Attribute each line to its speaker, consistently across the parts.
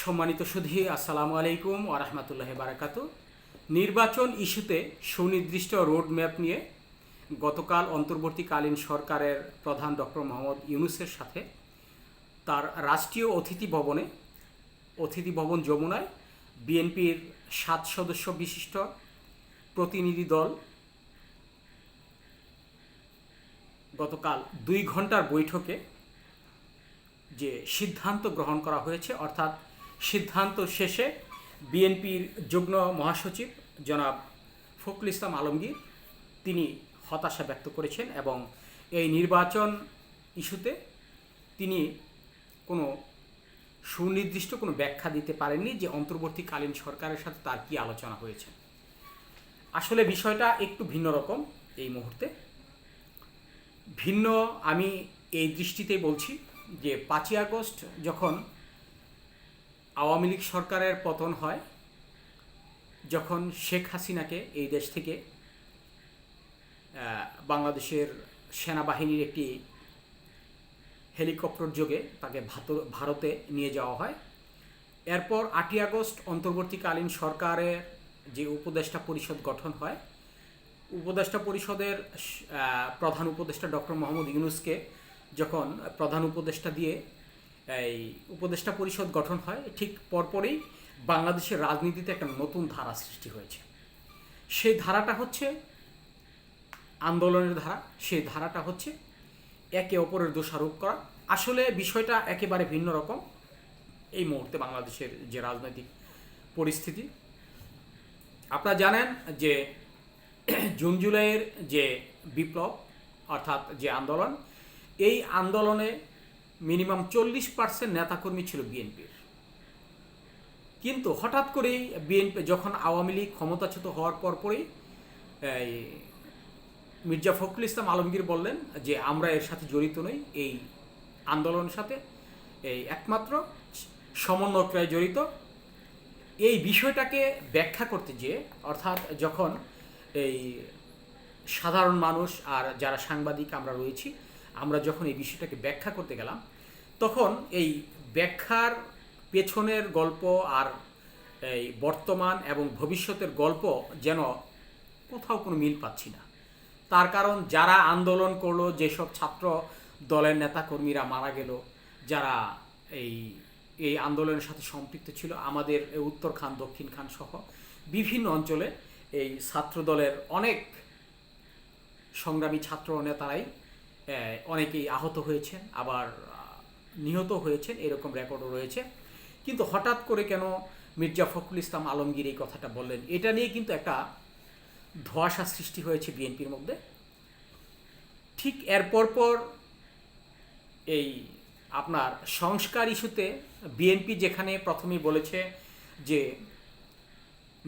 Speaker 1: সম্মানিত সুধী, আসসালামু আলাইকুম ওরহমতুল্লাহ বারাকাতু নির্বাচন ইস্যুতে সুনির্দিষ্ট রোড ম্যাপ নিয়ে গতকাল অন্তর্বর্তীকালীন সরকারের প্রধান ডক্টর মোহাম্মদ ইউনুসের সাথে তার রাষ্ট্রীয় অতিথি ভবনে, অতিথি ভবন যমুনায় বিএনপির সাত সদস্য বিশিষ্ট প্রতিনিধি দল গতকাল দুই ঘণ্টার বৈঠকে যে সিদ্ধান্ত গ্রহণ করা হয়েছে, অর্থাৎ সিদ্ধান্ত শেষে বিএনপির যুগ্ম মহাসচিব জনাব ফখরুল ইসলাম আলমগীর তিনি হতাশা ব্যক্ত করেছেন এবং এই নির্বাচন ইস্যুতে তিনি কোনো সুনির্দিষ্ট কোনো ব্যাখ্যা দিতে পারেননি যে অন্তর্বর্তীকালীন সরকারের সাথে তার কি আলোচনা হয়েছে। আসলে বিষয়টা একটু ভিন্ন রকম এই মুহূর্তে। ভিন্ন আমি এই দৃষ্টিতেই বলছি যে পাঁচই আগস্ট যখন আওয়ামী লীগ সরকারের পতন হয় যখন শেখ হাসিনাকে এই দেশ থেকে বাংলাদেশের সেনাবাহিনীর একটি হেলিকপ্টার যোগে তাকে ভারতে নিয়ে যাওয়া হয়। এরপর আটই আগস্ট অন্তর্বর্তীকালীন সরকারের যে উপদেষ্টা পরিষদ গঠন হয়, উপদেষ্টা পরিষদের প্রধান উপদেষ্টা ডক্টর মোহাম্মদ ইউনুসকে যখন প্রধান উপদেষ্টা দিয়ে এই উপদেষ্টা পরিষদ গঠন হয়, ঠিক পরপরই বাংলাদেশের রাজনীতিতে একটা নতুন ধারা সৃষ্টি হয়েছে। সেই ধারাটা হচ্ছে আন্দোলনের ধারা, সেই ধারাটা হচ্ছে একে অপরের দোষারোপ করা। আসলে বিষয়টা একেবারে ভিন্ন রকম এই মুহূর্তে বাংলাদেশের যে রাজনৈতিক পরিস্থিতি। আপনারা জানেন যে জুন জুলাইয়ের যে বিপ্লব, অর্থাৎ যে আন্দোলন, এই আন্দোলনে মিনিমাম চল্লিশ পার্সেন্ট নেতাকর্মী ছিল বিএনপির। কিন্তু হঠাৎ করেই বিএনপি যখন আওয়ামী লীগ ক্ষমতাচ্যুত হওয়ার পরপরই মির্জা ফখরুল ইসলাম আলমগীর বললেন যে, আমরা এর সাথে জড়িত নই, এই আন্দোলনের সাথে, এই একমাত্র সমন্বয়করাই জড়িত। এই বিষয়টাকে ব্যাখ্যা করতে গিয়ে, অর্থাৎ যখন এই সাধারণ মানুষ আর যারা সাংবাদিক আমরা রয়েছি, আমরা যখন এই বিষয়টাকে ব্যাখ্যা করতে গেলাম তখন এই ব্যাখ্যার পেছনের গল্প আর এই বর্তমান এবং ভবিষ্যতের গল্প যেন কোথাও কোনো মিল পাচ্ছি না। তার কারণ যারা আন্দোলন করল, যেসব ছাত্র দলের নেতাকর্মীরা মারা গেল, যারা এই এই আন্দোলনের সাথে সম্পৃক্ত ছিল, আমাদের উত্তর খান, দক্ষিণ খান সহ বিভিন্ন অঞ্চলে এই ছাত্র দলের অনেক সংগ্রামী ছাত্র নেতারাই অনেকেই আহত হয়েছেন। আবার নিহত হয়েছেন, এরকম রেকর্ডও রয়েছে। কিন্তু হঠাৎ করে কেন মির্জা ফখরুল ইসলাম আলমগীর এই কথাটা বললেন, এটা নিয়ে কিন্তু একটা ধোঁয়াশা সৃষ্টি হয়েছে বিএনপির মধ্যে। ঠিক এরপর পর এই আপনার সংস্কার ইস্যুতে বিএনপি যেখানে প্রথমেই বলেছে যে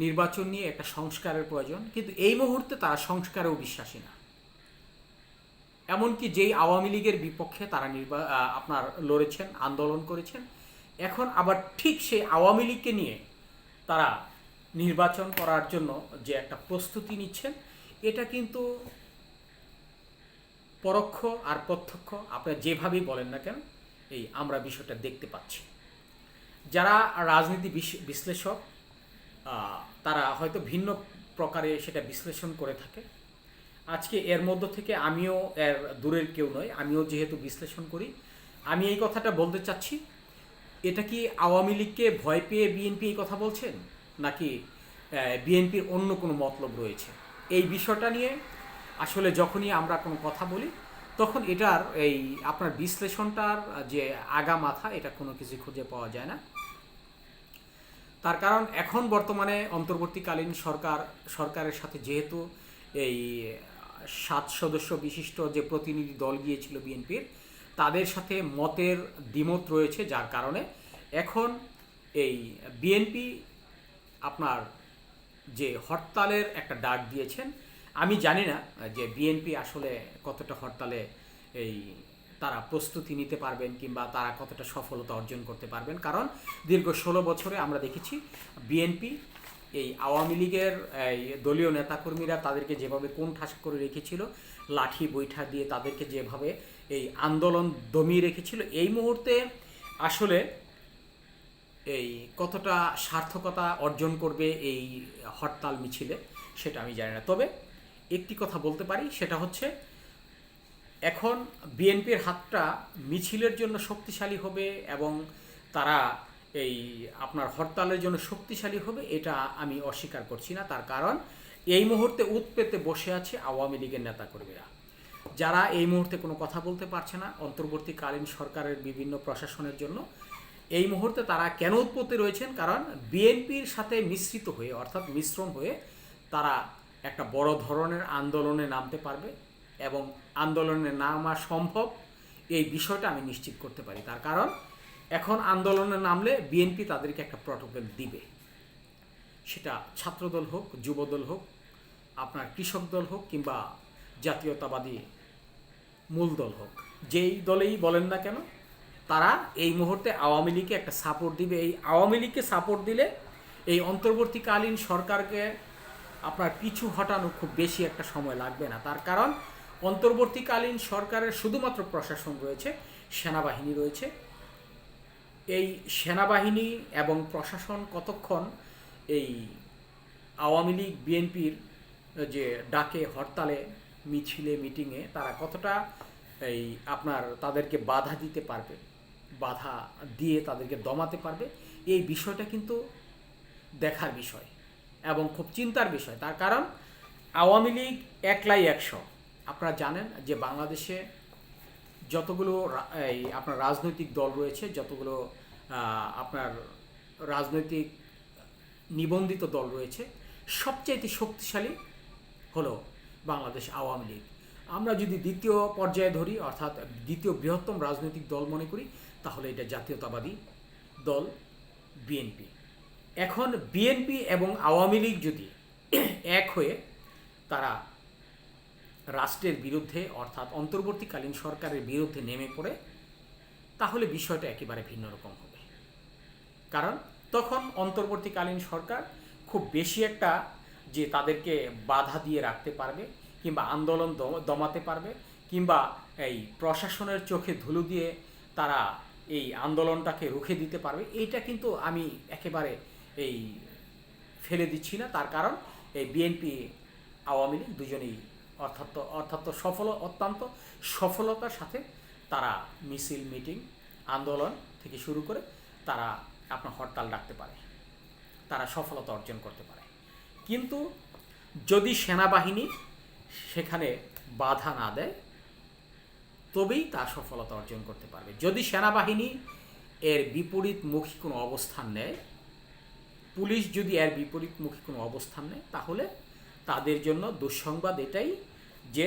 Speaker 1: নির্বাচন নিয়ে একটা সংস্কারের প্রয়োজন, কিন্তু এই মুহূর্তে তারা সংস্কারেও বিশ্বাসী না। এমনকি যেই আওয়ামী লীগের বিপক্ষে তারা নির্বা আপনার লড়েছেন, আন্দোলন করেছেন, এখন আবার ঠিক সেই আওয়ামী লীগকে নিয়ে তারা নির্বাচন করার জন্য যে একটা প্রস্তুতি নিচ্ছেন, এটা কিন্তু পরোক্ষ আর প্রত্যক্ষ, আপনারা যেভাবেই বলেন না কেন, এই আমরা বিষয়টা দেখতে পাচ্ছি। যারা রাজনীতি বিশ- বিশ্লেষক তারা হয়তো ভিন্ন প্রকারে সেটা বিশ্লেষণ করে থাকে। আজকে এর মধ্য থেকে আমিও এর দূরের কেউ নয়, আমিও যেহেতু বিশ্লেষণ করি, আমি এই কথাটা বলতে চাচ্ছি, এটা কি আওয়ামী লীগকে ভয় পেয়ে বিএনপি এই কথা বলছেন? নাকি বিএনপির অন্য কোনো মতলব রয়েছে? এই বিষয়টা নিয়ে আসলে যখনই আমরা কোনো কথা বলি, তখন এটার এই আপনার বিশ্লেষণটার যে আগা মাথা, এটা কোনো কিছু খুঁজে পাওয়া যায় না। তার কারণ এখন বর্তমানে অন্তর্বর্তীকালীন সরকার, সরকারের সাথে যেহেতু এই সাত সদস্য বিশিষ্ট যে প্রতিনিধি দল গিয়েছিল বিএনপির, তাদের সাথে মতের দ্বিমত রয়েছে যার কারণে এখন এই বিএনপি আপনার যে হরতালের একটা ডাক দিয়েছেন, আমি জানি না যে বিএনপি আসলে কতটা হরতালে এই তারা প্রস্তুতি নিতে পারবেন কিংবা তারা কতটা সফলতা অর্জন করতে পারবেন। কারণ দীর্ঘ ষোলো বছরে আমরা দেখেছি বিএনপি এই আওয়ামী লীগের, এই দলীয় নেতাকর্মীরা তাদেরকে যেভাবে কোন ঠাস করে রেখেছিল, লাঠি বৈঠা দিয়ে তাদেরকে যেভাবে এই আন্দোলন দমিয়ে রেখেছিল, এই মুহূর্তে আসলে এই কতটা সার্থকতা অর্জন করবে এই হরতাল মিছিলে, সেটা আমি জানি না। তবে একটি কথা বলতে পারি, সেটা হচ্ছে এখন বিএনপির হাতটা মিছিলের জন্য শক্তিশালী হবে এবং তারা এই আপনার হরতালের জন্য শক্তিশালী হবে, এটা আমি অস্বীকার করছি না। তার কারণ, এই মুহূর্তে উৎপেতে বসে আছে আওয়ামী লীগের নেতাকর্মীরা। যারা এই মুহূর্তে কোনো কথা বলতে পারছে না, অন্তর্বর্তীকালীন সরকারের বিভিন্ন প্রশাসনের জন্য, এই মুহূর্তে তারা কেন উৎপত্তি রয়েছেন? কারণ, বিএনপির সাথে মিশ্রিত হয়ে, অর্থাৎ মিশ্রণ হয়ে তারা একটা বড় ধরনের আন্দোলনে নামতে পারবে এবং আন্দোলনে নামা সম্ভব, এই বিষয়টা আমি নিশ্চিত করতে পারি। তার কারণ এখন আন্দোলনে নামলে বিএনপি তাদেরকে একটা প্রটোকল দিবে। সেটা ছাত্রদল হোক, যুবদল হোক, আপনার কৃষক দল হোক কিংবা জাতীয়তাবাদী মূল দল হোক, যেই দলেই বলেন না কেন, তারা এই মুহূর্তে আওয়ামী লীগকে একটা সাপোর্ট দিবে। এই আওয়ামী লীগকে সাপোর্ট দিলে এই অন্তর্বর্তীকালীন সরকারকে আপনার পিছু হটানো খুব বেশি একটা সময় লাগবে না। তার কারণ অন্তর্বর্তীকালীন সরকারের শুধুমাত্র প্রশাসন রয়েছে, সেনাবাহিনী রয়েছে এই সেনাবাহিনী এবং প্রশাসন কতক্ষণ এই আওয়ামী লীগ, বিএনপির যে ডাকে হরতালে, মিছিলে, মিটিংয়ে তারা কতটা এই আপনার তাদেরকে বাধা দিতে পারবে, বাধা দিয়ে তাদেরকে দমাতে পারবে, এই বিষয়টা কিন্তু দেখার বিষয় এবং খুব চিন্তার বিষয়। তার কারণ আওয়ামী লীগ একলাই একশো। আপনারা জানেন যে বাংলাদেশে যতগুলো এই আপনার রাজনৈতিক দল রয়েছে, যতগুলো আপনার রাজনৈতিক নিবন্ধিত দল রয়েছে, সবচাইতে শক্তিশালী হলো বাংলাদেশ আওয়ামী লীগ। আমরা যদি দ্বিতীয় পর্যায়ে ধরি, অর্থাৎ দ্বিতীয় বৃহত্তম রাজনৈতিক দল মনে করি, তাহলে এটা জাতীয়তাবাদী দল বিএনপি। এখন বিএনপি এবং আওয়ামী লীগ যদি এক হয়ে তারা রাষ্ট্রের বিরুদ্ধে অর্থাৎ অন্তর্বর্তীকালীন সরকারের বিরুদ্ধে নেমে পড়ে, তাহলে বিষয়টা একেবারে ভিন্ন রকম হবে। কারণ তখন অন্তর্বর্তীকালীন সরকার খুব বেশি একটা যে তাদেরকে বাধা দিয়ে রাখতে পারবে, কিংবা আন্দোলন দমাতে পারবে, কিংবা এই প্রশাসনের চোখে ধুলো দিয়ে তারা এই আন্দোলনটাকে রুখে দিতে পারবে, এইটা কিন্তু আমি একেবারে এই ফেলে দিচ্ছি না। তার কারণ এই বিএনপি, আওয়ামী লীগ দুজনেই অর্থাৎ অর্থাৎ সফল অত্যন্ত সফলতার সাথে তারা মিছিল, মিটিং, আন্দোলন থেকে শুরু করে তারা আপনার হরতাল ডাকতে পারে। তারা সফলতা অর্জন করতে পারে। কিন্তু যদি সেনাবাহিনী সেখানে বাধা না দেয়, তবেই তা সফলতা অর্জন করতে পারবে। যদি সেনাবাহিনী এর বিপরীতমুখী কোনো অবস্থান নেয়, পুলিশ যদি এর বিপরীতমুখী কোনো অবস্থান নেয়, তাহলে তাদের জন্য দুঃসংবাদ এটাই যে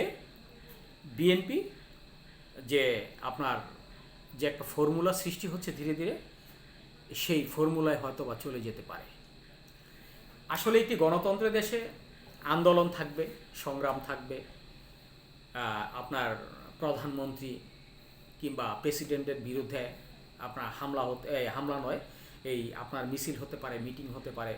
Speaker 1: বিএনপি যে আপনার যে একটা ফর্মুলা সৃষ্টি হচ্ছে ধীরে ধীরে, সেই ফর্মুলায় হয়তো বা চলে যেতে পারে। আসলে একটি গণতন্ত্রের দেশে আন্দোলন থাকবে, সংগ্রাম থাকবে আপনার প্রধানমন্ত্রী কিংবা প্রেসিডেন্টের বিরুদ্ধে আপনার হামলা হতে হামলা নয়, এই আপনার মিছিল হতে পারে, মিটিং হতে পারে,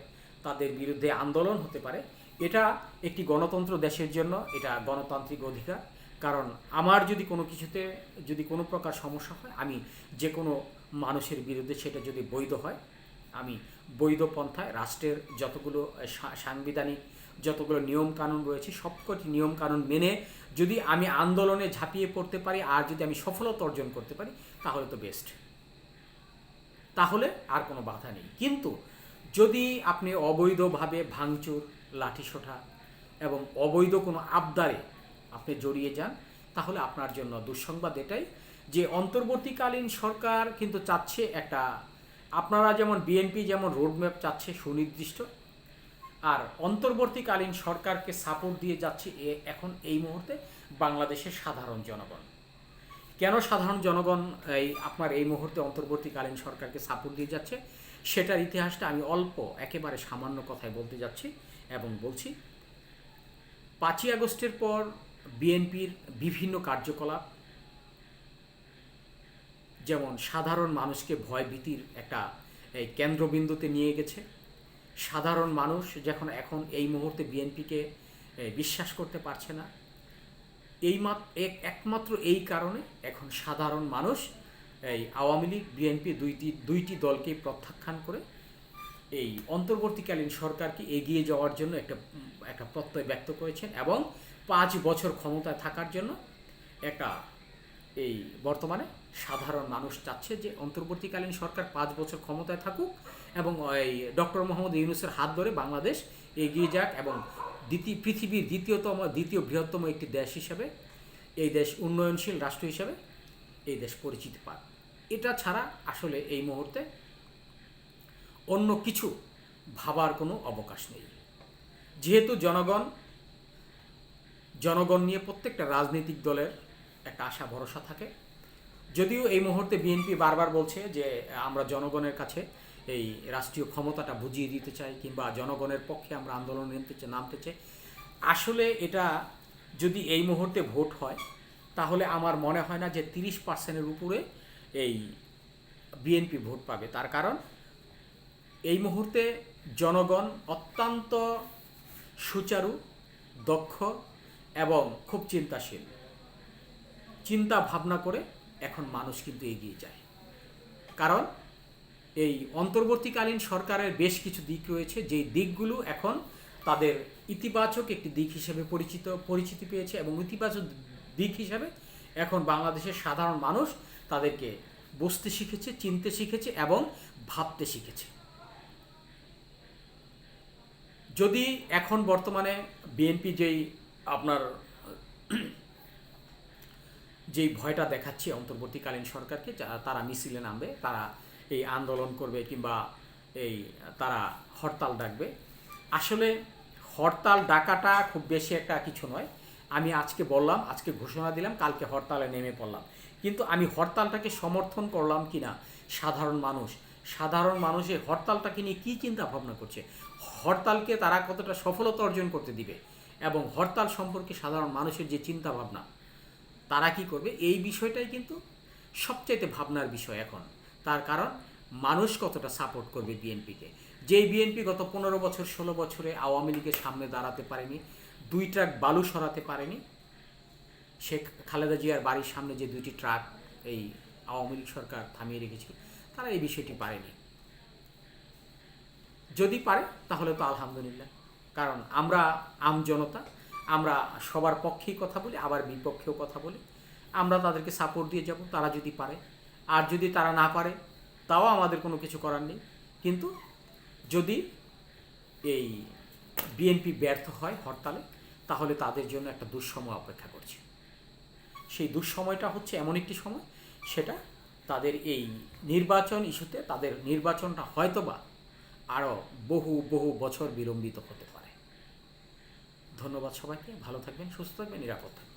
Speaker 1: তাদের বিরুদ্ধে আন্দোলন হতে পারে এটা একটি গণতন্ত্র দেশের জন্য, এটা গণতান্ত্রিক অধিকার। কারণ আমার যদি কোনো কিছুতে যদি কোনো প্রকার সমস্যা হয়, আমি যে কোনো মানুষের বিরুদ্ধে সেটা যদি বৈধ হয়, আমি বৈধ পন্থায় রাষ্ট্রের যতগুলো সাংবিধানিক যতগুলো নিয়ম কানুন রয়েছে, সবকটি নিয়ম কানুন মেনে যদি আমি আন্দোলনে ঝাঁপিয়ে পড়তে পারি আর যদি আমি সফলতা অর্জন করতে পারি, তাহলে তো বেস্ট তাহলে আর কোনো বাধা নেই। কিন্তু যদি আপনি অবৈধভাবে ভাঙচুর লাঠিসোঁঠা এবং অবৈধ কোনো আবদারে আপনি জড়িয়ে যান, তাহলে আপনার জন্য দুঃসংবাদ এটাই যে অন্তর্বর্তীকালীন সরকার কিন্তু চাচ্ছে একটা, আপনারা যেমন বিএনপি যেমন রোডম্যাপ চাচ্ছে সুনির্দিষ্ট, আর অন্তর্বর্তীকালীন সরকারকে সাপোর্ট দিয়ে যাচ্ছে এ- এখন এই মুহূর্তে বাংলাদেশের সাধারণ জনগণ। কেন সাধারণ জনগণ এই আপনার এই মুহূর্তে অন্তর্বর্তীকালীন সরকারকে সাপোর্ট দিয়ে যাচ্ছে? সেটার ইতিহাসটা আমি অল্প, একেবারে সামান্য কথায় বলতে যাচ্ছি। এবং বলছি, পাঁচই আগস্টের পর বিএনপির বিভিন্ন কার্যকলাপ, যেমন সাধারণ মানুষকে ভয় ভীতির একটা এই কেন্দ্রবিন্দুতে নিয়ে গেছে। সাধারণ মানুষ যখন এখন এই মুহূর্তে বিএনপিকে বিশ্বাস করতে পারছে না। এই মাত- এক- একমাত্র এই কারণে এখন সাধারণ মানুষ, এই আওয়ামী লীগ, বিএনপি দুইটি দুইটি দলকেই প্রত্যাখ্যান করে এই অন্তর্বর্তীকালীন সরকারকে এগিয়ে যাওয়ার জন্য একটা একটা প্রত্যয় ব্যক্ত করেছেন এবং পাঁচ বছর ক্ষমতায় থাকার জন্য একটা এই বর্তমানে সাধারণ মানুষ চাচ্ছে যে অন্তর্বর্তীকালীন সরকার পাঁচ বছর ক্ষমতায় থাকুক এবং এই ডক্টর মোহাম্মদ ইউনুসের হাত ধরে বাংলাদেশ এগিয়ে যাক এবং দ্বিতীয়, পৃথিবীর দ্বিতীয়তম, দ্বিতীয় বৃহত্তম একটি দেশ হিসাবে, এই দেশ উন্নয়নশীল রাষ্ট্র হিসাবে এই দেশ পরিচিতি পাক। এটা ছাড়া আসলে এই মুহূর্তে অন্য কিছু ভাবার কোনো অবকাশ নেই। যেহেতু জনগণ জনগণ নিয়ে প্রত্যেকটা রাজনৈতিক দলের একটা আশা, ভরসা থাকে। যদিও এই মুহূর্তে বিএনপি বারবার বলছে যে, আমরা জনগণের কাছে এই রাষ্ট্রীয় ক্ষমতাটা বুঝিয়ে দিতে চাই কিংবা জনগণের পক্ষে আমরা আন্দোলন নিতে চাই নামতে চাই। আসলে এটা যদি এই মুহূর্তে ভোট হয়, তাহলে আমার মনে হয় না যে তিরিশ পার্সেন্টের উপরে এই বিএনপি ভোট পাবে। তার কারণ এই মুহূর্তে জনগণ অত্যন্ত সুচারু, দক্ষ এবং খুব চিন্তাশীল। চিন্তা ভাবনা করে এখন মানুষ কিন্তু এগিয়ে যায়। কারণ এই অন্তর্বর্তীকালীন সরকারের বেশ কিছু দিক রয়েছে, যেই দিকগুলো এখন তাদের ইতিবাচক একটি দিক হিসেবে পরিচিত, পরিচিতি পেয়েছে এবং ইতিবাচক দিক হিসাবে এখন বাংলাদেশের সাধারণ মানুষ তাদেরকে বুঝতে শিখেছে, চিনতে শিখেছে এবং ভাবতে শিখেছে। যদি এখন বর্তমানে বিএনপি যেই আপনার যেই ভয়টা দেখাচ্ছে অন্তর্বর্তীকালীন সরকারকে তারা মিছিলে নামবে, তারা এই আন্দোলন করবে কিংবা এই তারা হরতাল ডাকবে। আসলে হরতাল ডাকাটা খুব বেশি একটা কিছু নয়। আমি আজকে বললাম, আজকে ঘোষণা দিলাম, কালকে হরতালে নেমে পড়লাম। কিন্তু আমি হরতালটাকে সমর্থন করলাম কিনা? সাধারণ মানুষ। সাধারণ মানুষ এই হরতালটাকে নিয়ে কী চিন্তা ভাবনা করছে? হরতালকে তারা কতটা সফলতা অর্জন করতে দিবে? এবং হরতাল সম্পর্কে সাধারণ মানুষের যে চিন্তা ভাবনা, তারা কি করবে? এই বিষয়টাই কিন্তু সবচাইতে ভাবনার বিষয় এখন। তার কারণ, মানুষ কতটা সাপোর্ট করবে বিএনপিকে? যেই বিএনপি গত পনেরো বছর, ষোলো বছরে আওয়ামী লীগের সামনে দাঁড়াতে পারেনি, দুই ট্রাক বালু সরাতে পারেনি, শেখ খালেদা জিয়ার বাড়ির সামনে যে দুইটি ট্রাক এই আওয়ামী লীগ সরকার থামিয়ে রেখেছিল তারা এই বিষয়টি পারেনি। যদি পারে, তাহলে তো আলহামদুলিল্লাহ। কারণ আমরা আম জনতা, আমরা সবার পক্ষেই কথা বলি, আবার বিপক্ষেও কথা বলি। আমরা তাদেরকে সাপোর্ট দিয়ে যাব, তারা যদি পারে। আর যদি তারা না পারে, তাও আমাদের কোনো কিছু করার নেই। কিন্তু যদি এই বিএনপি ব্যর্থ হয় হরতালে, তাহলে তাদের জন্য একটা দুঃসময় অপেক্ষা করছে। সেই দুঃসময়টা হচ্ছে এমন একটি সময়, সেটা তাদের এই নির্বাচন ইস্যুতে তাদের নির্বাচনটা হয়তোবা আরও বহু বহু বছর বিলম্বিত হতে পারে। ধন্যবাদ সবাইকে। ভালো থাকবেন, সুস্থ থাকবেন, নিরাপদ থাকবেন।